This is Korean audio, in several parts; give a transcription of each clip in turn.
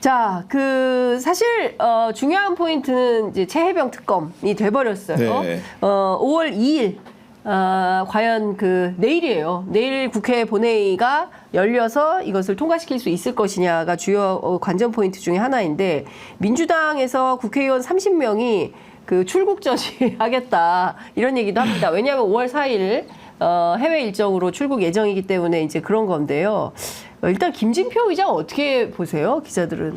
자, 그 사실 어, 중요한 포인트는 이제 최혜병 특검이 돼버렸어요. 네. 어, 5월 2일 어, 과연 그 내일이에요. 내일 국회 본회의가 열려서 이것을 통과시킬 수 있을 것이냐가 주요 어, 관전 포인트 중에 하나인데 민주당에서 국회의원 30명이 그 출국 저지하겠다 이런 얘기도 합니다. 왜냐하면 5월 4일 어, 해외 일정으로 출국 예정이기 때문에 이제 그런 건데요. 어, 일단 김진표 의장 어떻게 보세요, 기자들은?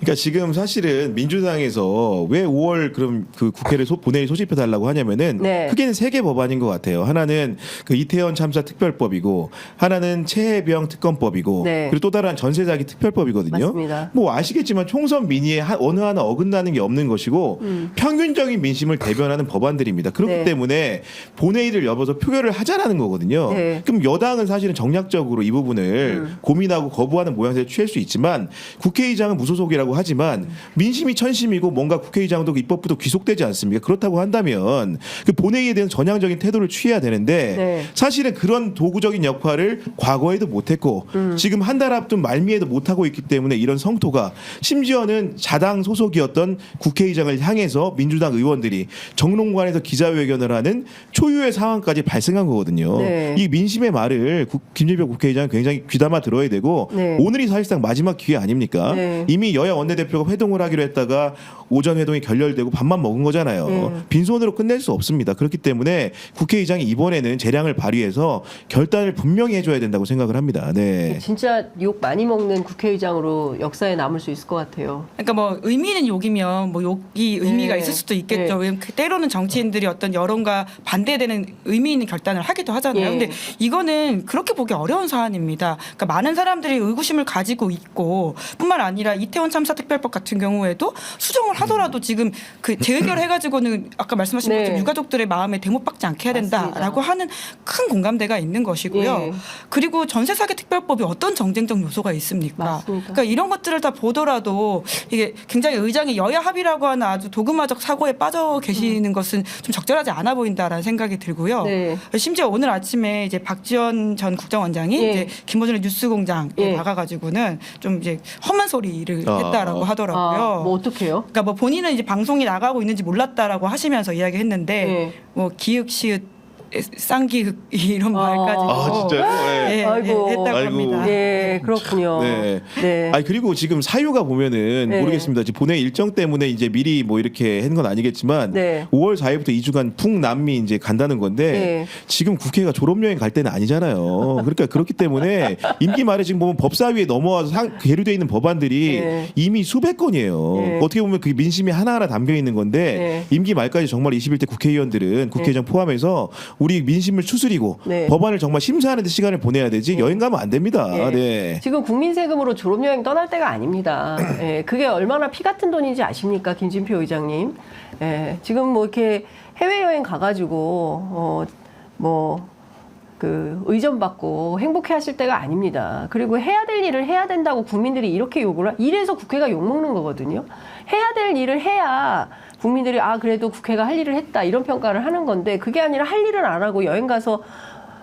그러니까 지금 사실은 민주당에서 왜 5월 그럼 그 국회를 소, 본회의 소집해 달라고 하냐면은 네. 크게는 세 개 법안인 것 같아요. 하나는 그 이태원 참사 특별법이고 하나는 최혜병 특검법이고 네. 그리고 또 다른 전세 자기 특별법이거든요. 맞습니다. 뭐 아시겠지만 총선 민의에 하- 어느 하나 어긋나는 게 없는 것이고 평균적인 민심을 대변하는 법안들입니다. 그렇기 음. 네. 때문에 본회의를 열어서 표결을 하자라는 거거든요. 네. 그럼 여당은 사실은 정략적으로 이 부분을 음. 고민하고 거부하는 모양새를 취할 수 있지만 국회의장은 무소속이라고 하지만 민심이 천심이고 뭔가 국회의장도 그 입법부도 귀속되지 않습니까? 그렇다고 한다면 그 본회의에 대한 전향적인 태도를 취해야 되는데 네. 사실은 그런 도구적인 역할을 과거에도 못했고 음. 지금 한 달 앞둔 말미에도 못하고 있기 때문에 이런 성토가 심지어는 자당 소속이었던 국회의장을 향해서 민주당 의원들이 정론관에서 기자회견을 하는 초유의 상황까지 발생한 거거든요. 네. 이 민심의 말을 국- 김진표 국회의장은 굉장히 귀담아 들어 야 되고 네. 오늘이 사실상 마지막 기회 아닙니까? 네. 이미 여야 원내대표가 회동을 하기로 했다가 오전 회동이 결렬되고 밥만 먹은 거잖아요. 네. 빈손으로 끝낼 수 없습니다. 그렇기 때문에 국회의장이 이번에는 재량을 발휘해서 결단을 분명히 해줘야 된다고 생각을 합니다. 네. 진짜 욕 많이 먹는 국회의장으로 역사에 남을 수 있을 것 같아요. 그러니까 뭐 의미는 욕이면 뭐 욕이 의미가 네. 있을 수도 있겠죠. 네. 왜냐면 그 때로는 정치인들이 어떤 여론과 반대되는 의미 있는 결단을 하기도 하잖아요. 예. 근데 이거는 그렇게 보기 어려운 사안입니다. 그러니까 많은 사람들이 의구심을 가지고 있고 뿐만 아니라 이태원 참사 특별법 같은 경우에도 수정을 하더라도 지금 그 재의결 해가지고는 아까 말씀하신 네. 것처럼 유가족들의 마음에 대못박지 않게 해야 된다라고 하는 큰 공감대가 있는 것이고요. 예. 그리고 전세 사기 특별법이 어떤 정쟁적 요소가 있습니까? 맞습니다. 그러니까 이런 것들을 다 보더라도 이게 굉장히 의장이 여야 합의라고 하는 아주 도그마적 사고에 빠져 계시는 것은 좀 적절하지 않아 보인다라는 생각이 들고요. 네. 심지어 오늘 아침에 이제 박지원 전 국정원장이 예. 이제 김호준의 뉴스 공장에 예. 나가가지고는 좀 이제 험한 소리를 아. 했다라고 하더라고요. 아, 뭐 어떡해요? 그러니까 뭐 본인은 이제 방송이 나가고 있는지 몰랐다라고 하시면서 이야기했는데 예. 뭐 기읍 시읒 쌍기흑 이런 아. 말까지 아 진짜요? 네. 예, 예, 아이고. 했다고 아이고. 합니다. 예, 그렇군요. 네. 네. 아니 그리고 지금 사유가 보면은 네. 모르겠습니다. 지금 본회 일정 때문에 이제 미리 뭐 이렇게 한 건 아니겠지만 네. 5월 4일부터 2주간 북남미 이제 간다는 건데 네. 지금 국회가 졸업 여행 갈 때는 아니잖아요. 그러니까 그렇기 때문에 임기 말에 지금 보면 법사위에 넘어와서 상, 계류돼 있는 법안들이 네. 이미 수백 건이에요. 네. 어떻게 보면 그 민심이 하나하나 담겨 있는 건데 네. 임기 말까지 정말 21대 국회의원들은 국회의장 포함해서 우리 민심을 추스리고 네. 법안을 정말 심사하는 데 시간을 보내야 되지 여행 가면 안 됩니다. 예. 네. 지금 국민 세금으로 졸업 여행 떠날 때가 아닙니다. 예, 그게 얼마나 피 같은 돈인지 아십니까, 김진표 의장님? 예, 지금 뭐 이렇게 해외 여행 가가지고, 어, 뭐, 그, 의전 받고 행복해 하실 때가 아닙니다. 그리고 해야 될 일을 해야 된다고 국민들이 이렇게 요구를, 하- 이래서 국회가 욕먹는 거거든요. 해야 될 일을 해야 국민들이 아, 그래도 국회가 할 일을 했다, 이런 평가를 하는 건데, 그게 아니라 할 일을 안 하고 여행 가서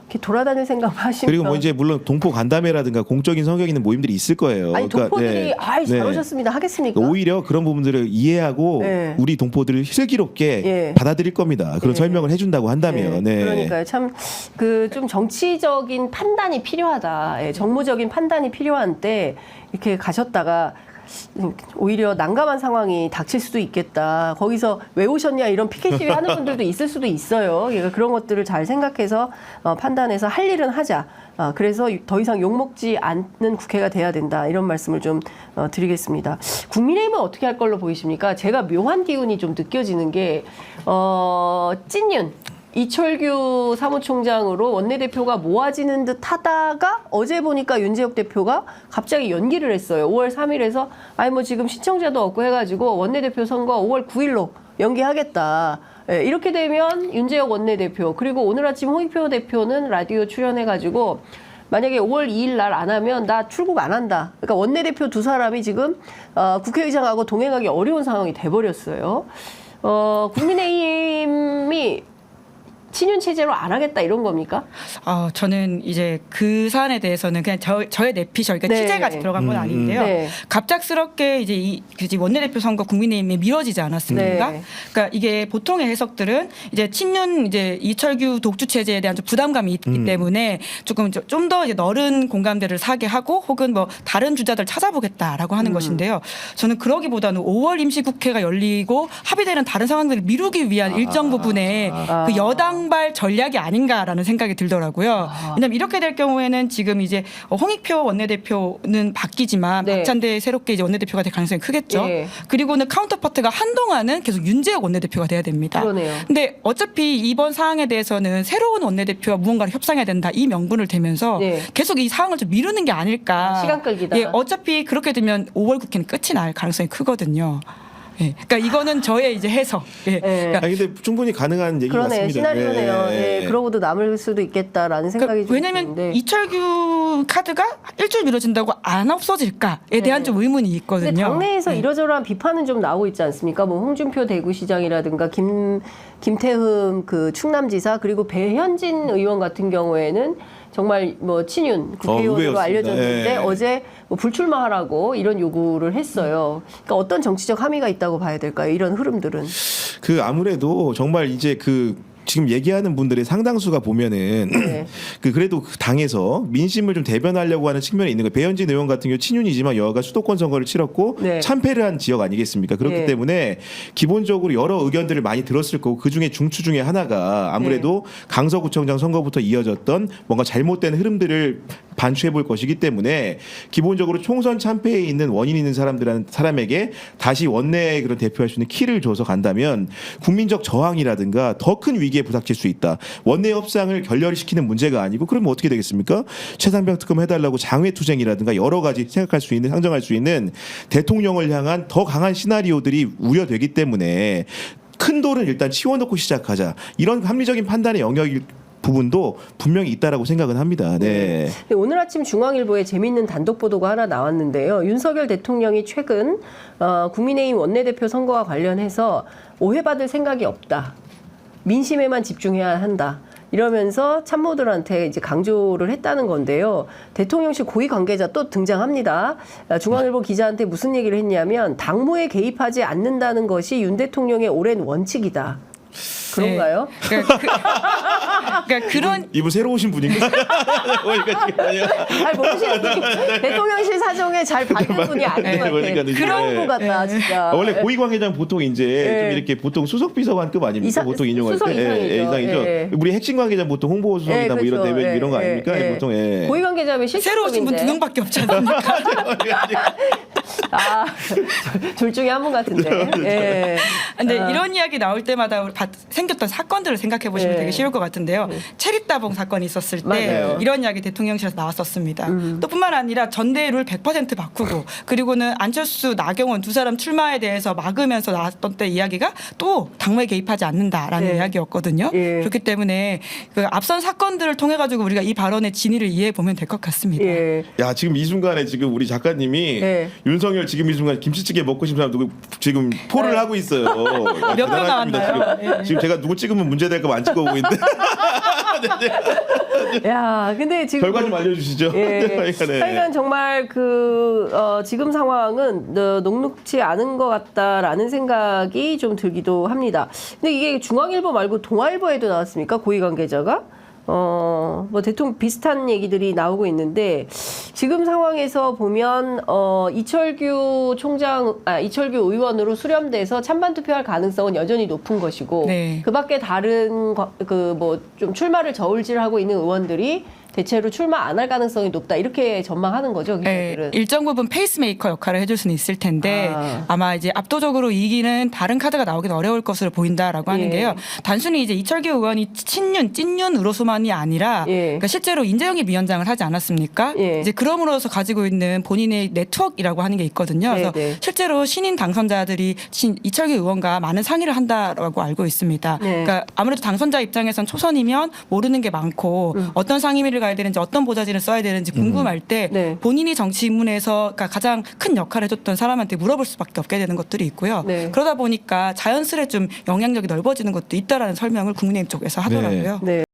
이렇게 돌아다닐 생각만 하시면. 그리고 뭐 이제 물론 동포 간담회라든가 공적인 성격 있는 모임들이 있을 거예요. 아니 그러니까, 동포들이 네. 아이 잘 네. 오셨습니다 하겠습니까? 오히려 그런 부분들을 이해하고 네. 우리 동포들을 슬기롭게 예. 받아들일 겁니다. 그런 네. 설명을 해준다고 한다면. 네. 그러니까요. 참그 좀 정치적인 판단이 필요하다. 예, 정무적인 판단이 필요한 때 이렇게 가셨다가 오히려 난감한 상황이 닥칠 수도 있겠다. 거기서 왜 오셨냐 이런 피켓 시위 하는 분들도 있을 수도 있어요. 그러니까 그런 것들을 잘 생각해서 어, 판단해서 할 일은 하자. 어, 그래서 더 이상 욕 먹지 않는 국회가 돼야 된다. 이런 말씀을 좀 어, 드리겠습니다. 국민의힘은 어떻게 할 걸로 보이십니까? 제가 묘한 기운이 좀 느껴지는 게 어, 찐윤 이철규 사무총장으로 원내대표가 모아지는 듯 하다가 어제 보니까 윤재혁 대표가 갑자기 연기를 했어요. 5월 3일에서 아니 뭐 지금 시청자도 없고 해가지고 원내대표 선거 5월 9일로 연기하겠다. 예, 이렇게 되면 윤재혁 원내대표 그리고 오늘 아침 홍익표 대표는 라디오 출연해가지고 만약에 5월 2일 날 안 하면 나 출국 안 한다. 그러니까 원내대표 두 사람이 지금 어, 국회의장하고 동행하기 어려운 상황이 돼버렸어요. 어, 국민의힘이 친윤 체제로 안 하겠다 이런 겁니까? 어, 저는 이제 그 사안에 대해서는 그냥 저, 저의 내피셜, 그러니까 네. 취재가 들어간 건 음, 아닌데요. 네. 갑작스럽게 이제 이 그지 원내대표 선거 국민의힘이 미뤄지지 않았습니까? 네. 그러니까 이게 보통의 해석들은 이제 친윤 이제 이철규 독주 체제에 대한 좀 부담감이 있기 음. 때문에 조금 좀 더 이제 넓은 공감대를 사게 하고 혹은 뭐 다른 주자들 찾아보겠다라고 하는 음. 것인데요. 저는 그러기보다는 5월 임시국회가 열리고 합의되는 다른 상황들을 미루기 위한 일정 부분의 아. 그 여당 발 전략이 아닌가라는 생각이 들더라고요. 왜냐하면 이렇게 될 경우에는 지금 이제 어, 홍익표 원내대표는 바뀌지만 네. 박찬대 새롭게 이제 원내대표가 될 가능성이 크겠죠. 예. 그리고는 카운터파트가 한동안은 계속 윤재혁 원내대표가 돼야 됩니다. 그러네요. 근데 어차피 이번 사항에 대해서는 새로운 원내대표와 무언가를 협상해야 된다 이 명분을 대면서 네. 계속 이 사항을 좀 미루는 게 아닐까. 아, 시간 끌기다. 예, 어차피 그렇게 되면 5월 국회는 끝이 날 가능성이 크거든요. 예, 그러니까 이거는 저의 이제 해석. 예. 예. 그러니까 아 근데 충분히 가능한 얘기 그러네요. 같습니다. 시나리오네요. 예, 예, 그러고도 남을 수도 있겠다라는 생각이 그러니까 좀 왜냐하면 드는데. 이철규 카드가 일주일 미뤄진다고 안 없어질까에 대한 네. 좀 의문이 근데 있거든요. 당내에서 네. 이러저러한 비판은 좀 나오고 있지 않습니까? 뭐 홍준표 대구시장이라든가 김 김태흠 그 충남지사 그리고 배현진 의원 같은 경우에는 정말 뭐 친윤 국회의원으로 의외였습니다. 알려졌는데 예. 어제 뭐 불출마하라고 이런 요구를 했어요. 그러니까 어떤 정치적 함의가 있다고 봐야 될까요? 이런 흐름들은. 그 아무래도 정말 이제 그 지금 얘기하는 분들의 상당수가 보면은 네. 그 그래도 그 당에서 민심을 좀 대변하려고 하는 측면이 있는 거예요. 배현진 의원 같은 경우 친윤이지만 여하가 수도권 선거를 치렀고 네. 참패를 한 지역 아니겠습니까? 그렇기 네. 때문에 기본적으로 여러 의견들을 많이 들었을 거고 그 중에 중추 중에 하나가 아무래도 네. 강서구청장 선거부터 이어졌던 뭔가 잘못된 흐름들을 반추해 볼 것이기 때문에 기본적으로 총선 참패에 있는 원인 있는 사람들한 사람에게 다시 원내 그런 대표할 수 있는 키를 줘서 간다면 국민적 저항이라든가 더 큰 위기에 부닥칠 수 있다. 원내 협상을 결렬 시키는 문제가 아니고 그러면 어떻게 되겠습니까? 최상병 특검 해달라고 장외 투쟁이라든가 여러 가지 생각할 수 있는 상정할 수 있는 대통령을 향한 더 강한 시나리오들이 우려되기 때문에 큰 돌은 일단 치워놓고 시작하자 이런 합리적인 판단의 영역일 부분도 분명히 있다라고 생각은 합니다. 네. 근데 오늘 아침 중앙일보에 재미있는 단독 보도가 하나 나왔는데요. 윤석열 대통령이 최근 어, 국민의힘 원내대표 선거와 관련해서 오해받을 생각이 없다. 민심에만 집중해야 한다. 이러면서 참모들한테 이제 강조를 했다는 건데요. 대통령실 고위 관계자 또 등장합니다. 아, 중앙일보 기자한테 무슨 얘기를 했냐면 당무에 개입하지 않는다는 것이 윤 대통령의 오랜 원칙이다. 그런가요? 네. 그러니까, 그, 그러니까 그런 이분 새로 오신 분인가? 그러니까 지금 아니야. 아니 모르시는 분이 대통령실 사정에 잘 받는 분이 아닌 네, 것 그러니까 같아. 이제, 그런 네. 분 같다 진짜. 아, 원래 고위관계자는 보통 이제 네. 좀 이렇게 보통 수석 비서관급 아닙니까? 이상- 보통 인용할 수석 때 이상이죠. 이상이죠. 예. 우리 핵심 관계자는 보통 홍보 수석이나 예, 뭐 이런 그렇죠. 대변 예, 이런 거 예, 아닙니까? 예. 보통 예. 고위관계자면 새로 오신 분 두. 명밖에 않습니까? 아, 둘 중에 한 분 같은데. 예. 근데 아. 이런 이야기 나올 때마다 우리 받- 생겼던 사건들을 생각해 보시면 네. 되게 쉬울 것 같은데요. 체리따봉 사건이 있었을 때 맞아요. 음. 이런 이야기 대통령실에서 나왔었습니다. 또 뿐만 아니라 전대를 100% 바꾸고 그리고는 안철수, 나경원 두 사람 출마에 대해서 막으면서 나왔던 때 이야기가 또 당무에 개입하지 않는다라는 네. 이야기였거든요. 예. 그렇기 때문에 그 앞선 사건들을 통해 가지고 우리가 이 발언의 진위를 이해해 보면 될 것 같습니다. 예. 야 지금 이 순간에 지금 우리 작가님이 네. 윤석열 지금 이 순간 김치찌개 먹고 싶은 사람 누구 지금 포를 네. 하고 있어요. 대단하십니다, 나왔나요? 지금. 예. 지금 제가 누구 찍으면 문제 될까 안 찍어보고 있는데 야, 근데 지금 결과 좀 알려주시죠. 예. 그러니까 네. 하여간 정말 그 어, 지금 상황은 어, 녹록지 않은 것 같다라는 생각이 좀 들기도 합니다. 근데 이게 중앙일보 말고 동아일보에도 나왔습니까? 고위 관계자가? 어, 뭐 대통령 비슷한 얘기들이 나오고 있는데 지금 상황에서 보면 어, 이철규 총장, 아, 이철규 의원으로 수렴돼서 찬반 투표할 가능성은 여전히 높은 것이고 네. 그 밖에 다른 그 뭐 좀 출마를 저울질하고 있는 의원들이 대체로 출마 안 할 가능성이 높다 이렇게 전망하는 거죠 네, 기자들은. 일정 부분 페이스메이커 역할을 해줄 수는 있을 텐데 아. 아. 마 이제 압도적으로 이기는 다른 카드가 나오긴 어려울 것으로 보인다라고 예. 하는데요. 단순히 이제 이철규 의원이 친윤, 찐윤으로서만이 아니라 예. 그러니까 실제로 인재영입 위원장을 하지 않았습니까? 예. 이제 그럼으로써 가지고 있는 본인의 네트워크라고 하는 게 있거든요. 그래서 네, 네. 실제로 신인 당선자들이 신- 이철규 의원과 많은 상의를 한다라고 알고 있습니다. 네. 그러니까 아무래도 당선자 입장에선 초선이면 모르는 게 많고 음. 어떤 상임위를 가야 되는지 어떤 보좌진을 써야 되는지 궁금할 때 네. 본인이 정치 입문에서 그러니까 가장 큰 역할을 해줬던 사람한테 물어볼 수밖에 없게 되는 것들이 있고요. 네. 그러다 보니까 자연스레 좀 영향력이 넓어지는 것도 있다라는 설명을 국민의힘 쪽에서 하더라고요. 네.